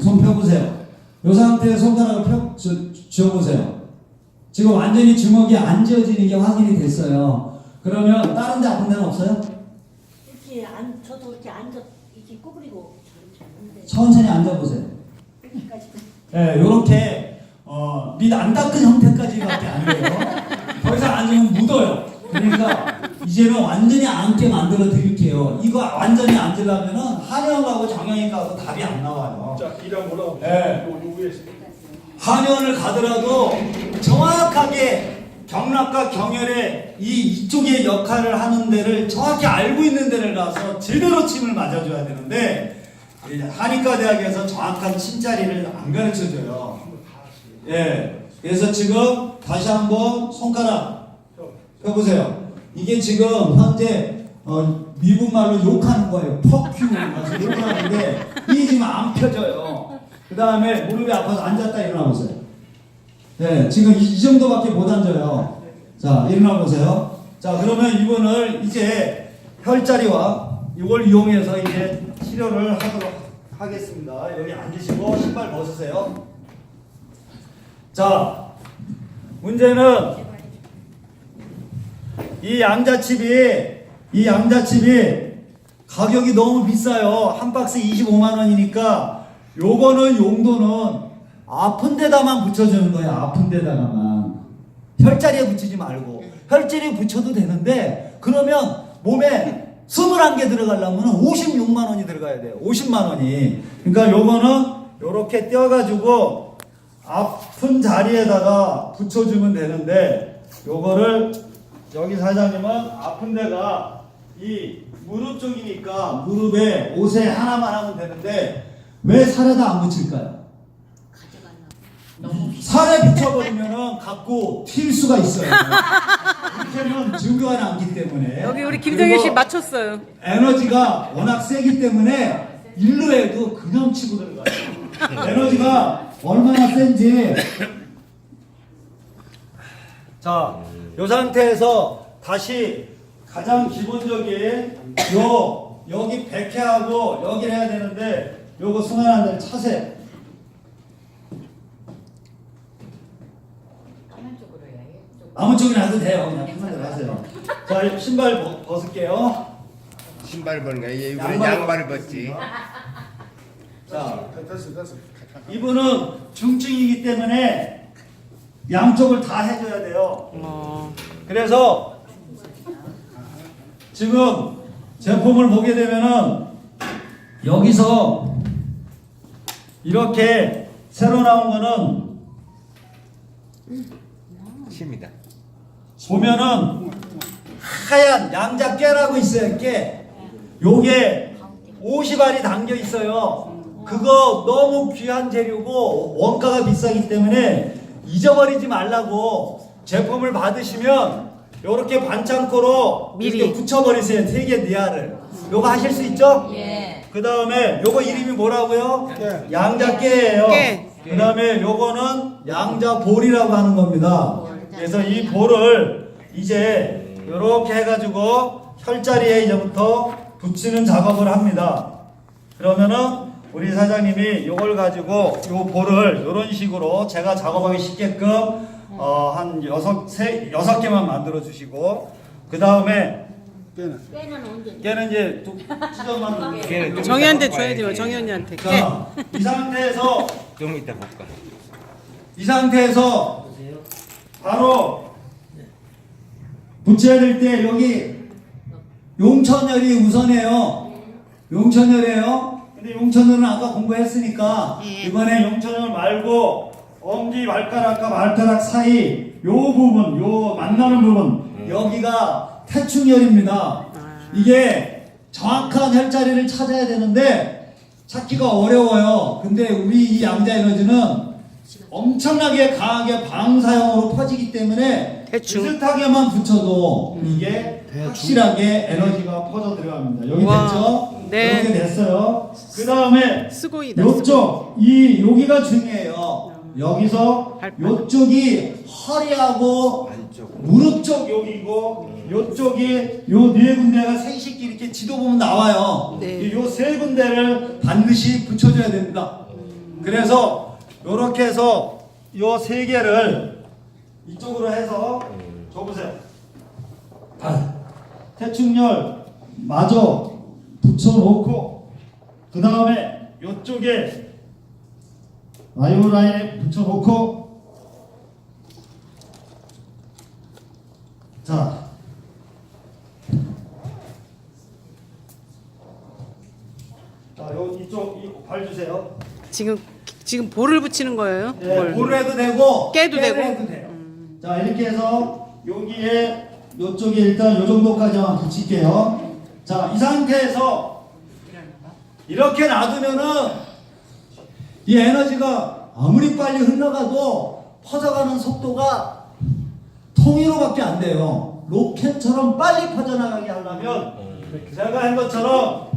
손 펴보세요. 이 상태에 손가락을 펴, 쥐, 쥐어보세요. 지금 완전히 주먹이 안 쥐어지는 게 확인이 됐어요. 그러면 다른 데 아픈 데는 없어요? 이렇게 안 저도 이렇게 앉아 이렇게 구부리고 자는데 천천히 앉아보세요. 여기까지 예, 요렇게, 어, 밑안 닦은 형태까지밖에 안 돼요. 더 이상 앉으면 묻어요. 그러니까 이제는 완전히 앉게 만들어 드릴게요. 이거 완전히 앉으려면은 한의원하고 정형외과하고 답이 안 나와요. 자, 이랑 올라오고. 네. 한의원을 가더라도 정확하게 경락과 경혈의 이 이쪽의 역할을 하는 데를 정확히 알고 있는 데를 가서 제대로 침을 맞아줘야 되는데 이 한의과 대학에서 정확한 침 자리를 안 가르쳐 줘요. 예. 그래서 지금 다시 한번 손가락 펴보세요. 이게 지금 현재 어, 미국 말로 욕하는 거예요. 퍼큐 가서 욕하는데 이게 지금 안 펴져요. 그 다음에 무릎이 아파서 앉았다 일어나 보세요. 네, 지금 이, 이 정도밖에 못 앉아요. 자, 일어나 보세요. 자, 그러면 이분을 이제 혈자리와 이걸 이용해서 이제 치료를 하도록 하겠습니다. 여기 앉으시고 신발 벗으세요. 자, 문제는 이 양자칩이 이 양자칩이 가격이 너무 비싸요. 한 박스 25만 원이니까 요거는 용도는 아픈 데다만 붙여주는 거예요. 아픈 데다가만 혈자리에 붙이지 말고 혈자리에 붙여도 되는데 그러면 몸에 21개 들어가려면 56만 원이 들어가야 돼요. 50만 원이. 그러니까 요거는 요렇게 떼어가지고 아픈 자리에다가 붙여주면 되는데 요거를 여기 사장님은 아픈 데가 이 무릎 쪽이니까 무릎에 옷에 하나만 하면 되는데 왜 살에다 안 붙일까요? 살에 붙여버리면은 갖고 튈 수가 있어요. 이렇게는 증거가 남기 때문에 여기 우리 김정희 씨 그리고 맞췄어요. 에너지가 워낙 세기 때문에 일로 해도 그냥 치고 들어가요. 에너지가 얼마나 센지. 자, 이 상태에서 다시 가장 기본적인 요 여기 백회하고 여기를 해야 되는데 요거 순환하는 데를 차세요. 아무 쪽이나 해도 돼요. 그냥 편한 대로 하세요. 자, 신발 벗- 벗을게요. 신발 벗는 거야. 얘 양말 우리 양말을 벗지. 자, 됐어, 됐어. 이분은 중증이기 때문에 양쪽을 다 해줘야 돼요. 어, 그래서 지금 제품을 보게 되면은 여기서 이렇게 새로 나온 거는 침이다. 보면은 하얀 양자 깨라고 있어요 깨 요게 50알이 담겨 있어요 그거 너무 귀한 재료고 원가가 비싸기 때문에 잊어버리지 말라고 제품을 받으시면 요렇게 반창고로 미리. 이렇게 붙여버리세요 세개 니아를 요거 하실 수 있죠? 예. 그 다음에 요거 이름이 뭐라고요? 깨. 양자깨예요. 깨. 그 다음에 요거는 양자볼이라고 하는 겁니다. 그래서 이 볼을 이제 요렇게 해가지고 혈자리에 이제부터 붙이는 작업을 합니다. 그러면은 우리 사장님이 요걸 가지고 요 볼을 요런 식으로 제가 작업하기 쉽게끔 어, 한 여섯, 세, 여섯 개만 만들어 주시고 그 다음에 깨는. 언제? 걔는 이제 두- 지점만 걔는 정희한테 좀 줘야지 뭐. 자, 이 상태에서 좀 이따 볼까. 이 상태에서 바로 붙여야 될 때 여기 용천열이 우선이에요. 용천열이에요. 근데 용천열은 아까 공부했으니까 이번에 용천열 말고 엄지 발가락과 발가락 사이 요 부분, 요 만나는 부분 여기가 태충열입니다. 이게 정확한 혈자리를 찾아야 되는데 찾기가 어려워요. 근데 우리 이 양자 에너지는 엄청나게 강하게 방사형으로 퍼지기 때문에 대충. 비슷하게만 붙여도 이게 확실하게 에너지가 퍼져 들어갑니다. 여기 와. 됐죠? 네. 이렇게 됐어요. 그 다음에 수고이다. 요쪽 이 여기가 중요해요. 여기서 발바닥. 요쪽이 허리하고. 무릎 쪽 여기고 요쪽이 요 네 군데가 생식기 이렇게 지도 보면 나와요. 네. 요 세 군데를 반드시 붙여줘야 됩니다. 그래서 요렇게 해서 요 세 개를 이쪽으로 해서 줘보세요. 아, 태충열 마저 붙여놓고 그 다음에 요쪽에 와이어 라인에 붙여놓고 자 자, 요 이쪽 이 발 주세요. 지금 지금 볼을 붙이는 거예요? 예, 볼. 볼을 해도 되고 깨도 되고? 해도 돼요. 자 이렇게 해서 여기에 요쪽에 일단 요 정도까지만 붙일게요. 자 이 상태에서 이렇게 놔두면은 이 에너지가 아무리 빨리 흘러가도 퍼져가는 속도가 통일호밖에 안 돼요. 로켓처럼 빨리 퍼져나가게 하려면 제가 한 것처럼.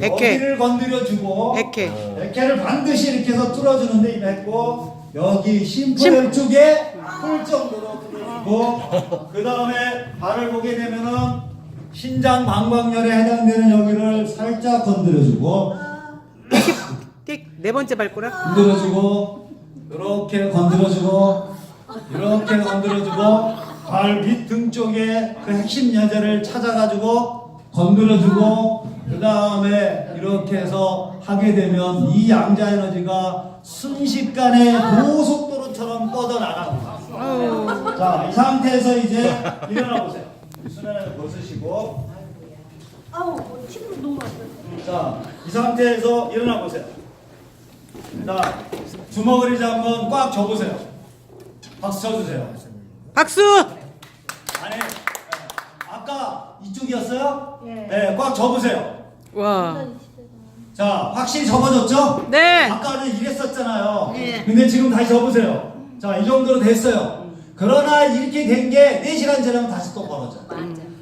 여기를 건드려주고 백회. 백회를 반드시 이렇게 해서 뚫어주는데 임했고 여기 심포열 쪽에 뚫 정도로 뚫어주고 그 다음에 발을 보게 되면은 신장 방광열에 해당되는 여기를 살짝 건드려주고 띡, 네 번째 발가락. 건드려주고 이렇게 건드려주고 이렇게 건드려주고 발 밑 등 쪽에 그 핵심 여자를 찾아가지고 건드려주고 그 다음에 이렇게 해서 하게 되면 이 양자 에너지가 순식간에 고속 자, 이 상태에서 이제 일어나 보세요. 수면을 벗으시고 아우 뭐 침을 너무 많이 흘렸어. 자, 이 상태에서 일어나 보세요. 자, 주먹을 이제 한번 꽉 접으세요. 박수 쳐주세요. 박수. 아니, 예. 아까 이쪽이었어요? 예. 네, 꽉 접으세요. 와. 자, 확실히 접어졌죠? 네. 아까는 이랬었잖아요. 네. 근데 지금 다시 접으세요. 자, 이 정도로 됐어요. 그러나 이렇게 된 게 4시간 지나면 다시 또 벌어져요.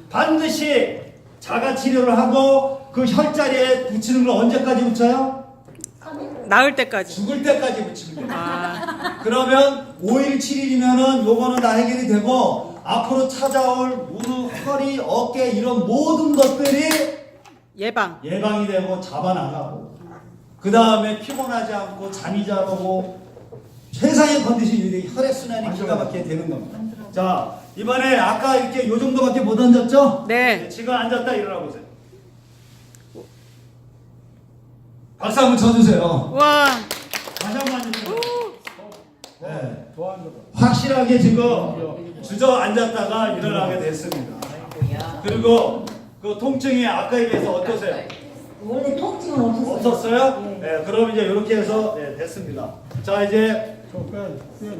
반드시 자가 치료를 하고 그 혈자리에 붙이는 걸 언제까지 붙여요? 나을 때까지. 죽을 때까지 붙이는 거예요. 아, 그러면 5일, 7일이면은 요거는 다 해결이 되고 앞으로 찾아올 무릎, 허리, 어깨 이런 모든 것들이 예방. 예방이 되고 잡아나가고 그 다음에 피곤하지 않고 잠이 잘 오고 최상의 컨디션이 유리 혈액순환이 기가 막히게 되는 겁니다. 자 이번에 아까 이렇게 요 정도밖에 못 앉았죠? 네. 지금 앉았다 일어나 보세요. 박수 한번 쳐주세요. 와. 다시 한번 앉으세요. 네. 확실하게 지금 주저앉았다가 일어나게 됐습니다. 그리고 그 통증이 아까에 비해서 어떠세요? 원래 통증은 없었어요. 없었어요? 예. 네, 그럼 이제 이렇게 해서 네, 됐습니다. 자, 이제 Çok güzel.